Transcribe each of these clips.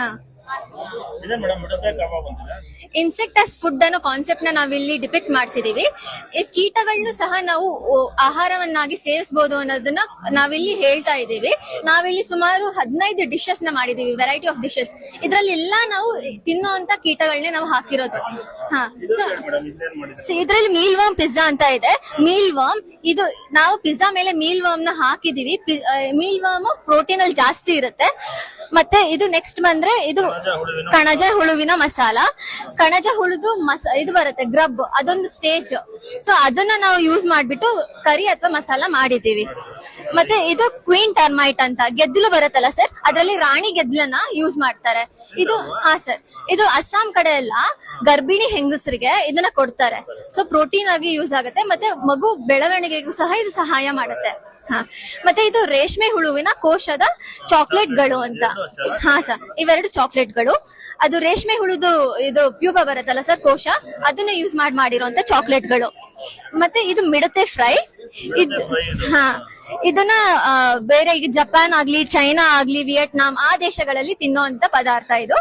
ಇದೆ insect as food ಅನ್ನೋ ಕಾನ್ಸೆಪ್ಟ್ನ ನಾವಿಲ್ಲಿ ಡಿಪೆಕ್ಟ್ ಮಾಡ್ತಿದೀವಿ. ಈ ಕೀಟಗಳನ್ನು ಸಹ ನಾವು ಆಹಾರವನ್ನಾಗಿ ಸೇವಿಸಬಹುದು ಅನ್ನೋದನ್ನ ನಾವಿಲ್ಲಿ ಹೇಳ್ತಾ ಇದ್ದೀವಿ. ನಾವಿಲ್ಲಿ ಸುಮಾರು ಹದಿನೈದು ಡಿಶಸ್ನ ಮಾಡಿದೀವಿ ವೆರೈಟಿ ಆಫ್ ಡಿಶಸ್ ಇದ್ರಲ್ಲಿ ಎಲ್ಲಾ ನಾವು ತಿನ್ನುವಂತ ಕೀಟಗಳನ್ನೇ ನಾವು ಹಾಕಿರೋದು. ಹಾ ಸೊ ಇದ್ರಲ್ಲಿ ಮೀಲ್ ವಾಮ್ ಪಿಜ್ಜಾ ಅಂತ ಇದೆ. ಮೀಲ್ ವಾಮ್ ಇದು ನಾವು ಪಿಜ್ಜಾ ಮೇಲೆ ಮೀಲ್ ವಾಮ್ನ ಹಾಕಿದೀವಿ. ಮೀಲ್ ವಾಮ್ ಪ್ರೋಟೀನ್ ಅಲ್ಲಿ ಜಾಸ್ತಿ ಇರುತ್ತೆ. ಮತ್ತೆ ಇದು ನೆಕ್ಸ್ಟ್ ಬಂದ್ರೆ ಇದು ಕಣಜ ಹುಳುವಿನ ಮಸಾಲ. ಕಣಜ ಹುಳುದು ಮಸ, ಇದು ಬರುತ್ತೆ ಗ್ರಬ್ ಅದೊಂದು ಸ್ಟೇಜ್ ಸೊ ಅದನ್ನ ನಾವು ಯೂಸ್ ಮಾಡ್ಬಿಟ್ಟು ಕರಿ ಅಥವಾ ಮಸಾಲ ಮಾಡಿದೀವಿ ಮತ್ತೆ ಇದು ಕ್ವೀನ್ ಟರ್ಮೈಟ್ ಅಂತ, ಗೆದ್ದಲು ಬರುತ್ತಲ್ಲ ಸರ್ ಅದರಲ್ಲಿ ರಾಣಿ ಗೆದ್ದಲನ್ನ ಯೂಸ್ ಮಾಡ್ತಾರೆ. ಇದು, ಹಾ ಸರ್ ಇದು ಅಸ್ಸಾಂ ಕಡೆ ಎಲ್ಲ ಗರ್ಭಿಣಿ ಹೆಂಗಸರಿಗೆ ಇದನ್ನ ಕೊಡ್ತಾರೆ. ಸೊ ಪ್ರೋಟೀನ್ ಆಗಿ ಯೂಸ್ ಆಗುತ್ತೆ, ಮತ್ತೆ ಮಗು ಬೆಳವಣಿಗೆಗೂ ಸಹ ಇದು ಸಹಾಯ ಮಾಡುತ್ತೆ. ಮತ್ತೆ ಇದು ರೇಷ್ಮೆ ಹುಳುವಿನ ಕೋಶದ ಚಾಕ್ಲೇಟ್ಗಳು ಅಂತ. ಹಾ ಸರ್ ಇವೆರಡು ಚಾಕ್ಲೇಟ್ಗಳು. ಅದು ರೇಷ್ಮೆ ಹುಳುದು ಇದು ಪ್ಯೂಪ ಬರುತ್ತಲ್ಲ ಸರ್ ಕೋಶ ಅದನ್ನ ಯೂಸ್ ಮಾಡಿ ಚಾಕ್ಲೇಟ್ಗಳು ಮತ್ತೆ ಇದು ಮಿಡತೆ ಫ್ರೈ ಇದ್ ಹಾ. ಇದನ್ನ ಆ, ಬೇರೆ ಈಗ ಜಪಾನ್ ಆಗ್ಲಿ ಚೈನಾ ಆಗ್ಲಿ ವಿಯೆಟ್ನಾಂ ಆ ದೇಶಗಳಲ್ಲಿ ತಿನ್ನುವಂತ ಪದಾರ್ಥ ಇದು.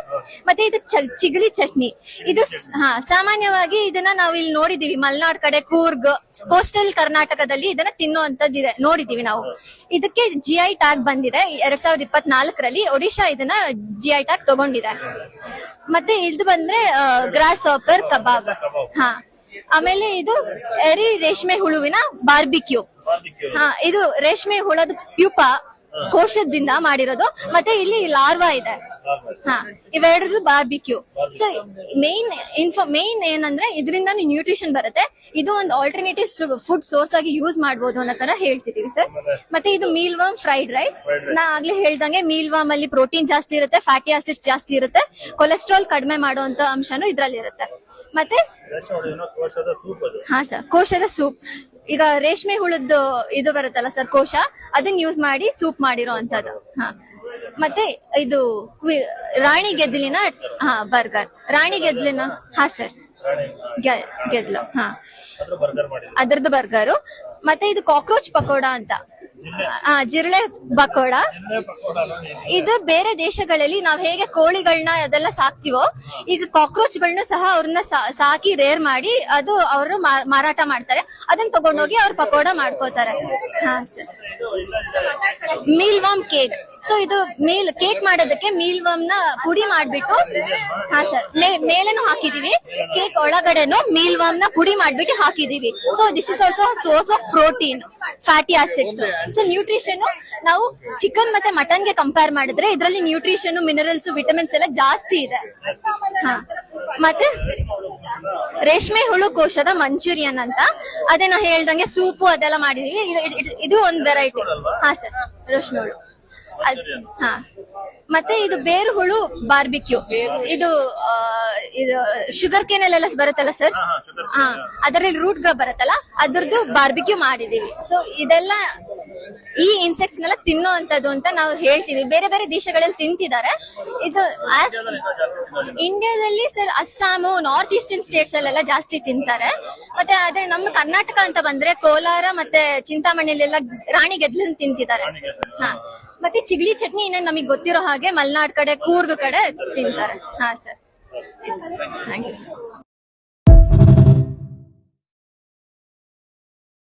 ಮತ್ತೆ ಇದು ಚ- ಚಿಗಳಿ ಚಟ್ನಿ. ಇದು ಸ್- ಹಾ ಸಾಮಾನ್ಯವಾಗಿ ಇದನ್ನ ನಾವು ಇಲ್ಲಿ ನೋಡಿದೀವಿ. ಮಲ್ನಾಡ್ ಕಡೆ ಕೂರ್ಗ್ ಕೋಸ್ಟಲ್ ಕರ್ನಾಟಕದಲ್ಲಿ ಇದನ್ನ ತಿನ್ನುವಂತದ್ದಿದೆ ನೋಡಿದೀವಿ ನಾವು. ಇದಕ್ಕೆ ಜಿ ಐ ಟ್ಯಾಗ್ ಬಂದಿದೆ. ಎರಡ್ ಸಾವಿರದ ಇಪ್ಪತ್ನಾಲ್ಕರಲ್ಲಿ ಒಡಿಶಾ ಇದನ್ನ ಜಿ ಐ ಟ್ಯಾಗ್ ತಗೊಂಡಿದೆ ಮತ್ತೆ ಇದು ಬಂದ್ರೆ ಗ್ರಾಸ್ ಆಪರ್ ಕಬಾಬ್. ಹಾ. ಆಮೇಲೆ ಇದು ಎರಿ ರೇಷ್ಮೆ ಹುಳುವಿನ ಬಾರ್ಬಿಕ್ಯೂ ಹಾ ಇದು ರೇಷ್ಮೆ ಹುಳದ ಪ್ಯೂಪ ಕೋಶದಿಂದ ಮಾಡಿರೋದು. ಮತ್ತೆ ಇಲ್ಲಿ ಲಾರ್ವಾ ಇದೆ. ಹಾ ಇವೆರಡರದು barbecue so main info main ಏನಂದ್ರೆ ಇದರಿಂದ ನ್ಯೂಟ್ರಿಷನ್ ಬರುತ್ತೆ. ಇದು ಒಂದು ಆಲ್ಟರ್ನೇಟಿವ್ ಫುಡ್ ಸೋರ್ಸ್ ಆಗಿ ಯೂಸ್ ಮಾಡಬಹುದು ಅನ್ನೋ ತರ ಹೇಳ್ತಿದೀವಿ ಸರ್. ಮತ್ತೆ ಇದು ಮೀಲ್ ವಾಮ್ ಫ್ರೈಡ್ ರೈಸ್ ನಾ ಆಗ್ಲೇ ಹೇಳ್ದಂಗೆ ಮೀಲ್ ವಾಮ್ ಅಲ್ಲಿ ಪ್ರೋಟೀನ್ ಜಾಸ್ತಿ ಇರುತ್ತೆ ಫ್ಯಾಟಿ ಆಸಿಡ್ಸ್ ಜಾಸ್ತಿ ಇರುತ್ತೆ. ಕೊಲೆಸ್ಟ್ರಾಲ್ ಕಡಿಮೆ ಮಾಡುವಂತ ಅಂಶನೂ ಇದ್ರಲ್ಲಿ ಇರುತ್ತೆ ಮತ್ತೆ ಹಾ ಸರ್ ಕೋಶದ ಸೂಪ್. ಈಗ ರೇಷ್ಮೆ ಹುಳದ್ದು ಇದು ಬರುತ್ತಲ್ಲ ಸರ್ ಕೋಶ. ಅದನ್ನ ಯೂಸ್ ಮಾಡಿ ಸೂಪ್ ಮಾಡಿರೋ ಅಂತದ್ದು ಹಾ. ಮತ್ತೆ ಇದು ರಾಣಿ ಗೆದ್ದಲಿನ ಹಾ ಬರ್ಗರ್. ರಾಣಿ ಗೆದ್ದಲಿನ ಹಾ ಸರ್. ಗೆದ್ಲು ಹಾ. ಅದ್ರದ್ದು ಬರ್ಗರು. ಮತ್ತೆ ಇದು ಕಾಕ್ರೋಚ್ ಪಕೋಡಾ ಅಂತ. ಹಾ ಜಿರಳೆ ಪಕೋಡ. ಇದು? ಬೇರೆ ದೇಶಗಳಲ್ಲಿ ನಾವ್ ಹೇಗೆ ಕೋಳಿಗಳನ್ನ ಅದೆಲ್ಲ ಸಾಕ್ತಿವೋ ಈಗ ಕಾಕ್ರೋಚ್ ಗಳನ್ನ ಸಹ ಅವ್ರನ್ನ ಸಾಕಿ ರೇರ್ ಮಾಡಿ ಅದು ಅವರು ಮಾರಾಟ ಮಾಡ್ತಾರೆ. ಅದನ್ನ ತಗೊಂಡೋಗಿ ಅವ್ರು ಪಕೋಡ ಮಾಡ್ಕೋತಾರೆ. ಹಾ sir. Meal worm cake so ಇದು ಮೀಲ್ ಕೇಕ್ ಮಾಡೋದಕ್ಕೆ ಮೀಲ್ನ ಪುಡಿ ಮಾಡ್ಬಿಟ್ಟು, ಹಾ ಸರ್ ಮೇಲೇನು ಹಾಕಿದೀವಿ. ಕೇಕ್ ಒಳಗಡೆನು ಮೀಲ್ನ ಪುಡಿ ಮಾಡ್ಬಿಟ್ಟು ಹಾಕಿದೀವಿ. So this is also source of protein fatty acids so nutrition ನಾವು ಚಿಕನ್ ಮತ್ತೆ ಮಟನ್ಗೆ ಕಂಪೇರ್ ಮಾಡಿದ್ರೆ ಇದರಲ್ಲಿ ನ್ಯೂಟ್ರಿಷನ್ ಮಿನರಲ್ಸ್ ವಿಟಮಿನ್ಸ್ ಎಲ್ಲ ಜಾಸ್ತಿ ಇದೆ. ಹಾ. ಮತ್ತೆ ರೇಷ್ಮೆ ಹುಳು ಕೋಶದ ಮಂಚೂರಿಯನ್ ಅಂತ. ಅದೇ ನಾ ಹೇಳ್ದಂಗೆ ಸೂಪು ಅದೆಲ್ಲ ಮಾಡಿದೀವಿ. ಇದು- ಒಂದ್ ವೆರೈಟಿ ಹಾ ಸರ್ ರೇಷ್ಮೆ ಹುಳು. ಹಾ. ಮತ್ತೆ ಇದು ಬೇರು ಹುಳು ಬಾರ್ಬಿಕ್ಯೂ ಇದು ಆ, ಇದು ಶುಗರ್ ಕೇನ್ ಅಲ್ಲೆಲ್ಲ ಬರುತ್ತಲ್ಲ ಸರ್ ಹಾ ಅದರಲ್ಲಿ ರೂಟ್ಗಳು ಬರುತ್ತಲ್ಲ ಅದ್ರದ್ದು ಬಾರ್ಬಿಕ್ಯೂ ಮಾಡಿದೀವಿ. ಸೊ ಇದೆಲ್ಲ ಈ ಇನ್ಸೆಕ್ಟ್ಸ್ ನೆಲ್ಲ ತಿನ್ನೋ ಅಂತದ್ದು ಅಂತ ನಾವು ಹೇಳ್ತೀವಿ ಬೇರೆ ಬೇರೆ ದೇಶಗಳಲ್ಲಿ ತಿಂತಿದ್ದಾರೆ. ಇದು ಆಸ್ ಇಂಡಿಯಾದಲ್ಲಿ sir Assam north eastern states ಅಲ್ಲೆಲ್ಲ ಜಾಸ್ತಿ ತಿಂತಾರೆ. ಮತ್ತೆ ಆದ್ರೆ ನಮ್ಮ ಕರ್ನಾಟಕ ಅಂತ ಬಂದ್ರೆ ಕೋಲಾರ ಮತ್ತೆ ಚಿಂತಾಮಣಿಲೆಲ್ಲ ರಾಣಿ ಗೆದ್ಲನ್ ತಿಂತಿದ್ದಾರೆ. ಹಾ. ಮತ್ತೆ ಚಿಗ್ಲಿ ಚಟ್ನಿ ಇನ್ನೇನು ನಮಗೆ ಗೊತ್ತಿರೋ ಹಾಗೆ ಮಲ್ನಾಡ್ ಕಡೆ ಕೂರ್ಗ್ ಕಡೆ ತಿಂತಾರೆ. ಹಾ ಸರ್. Thank you sir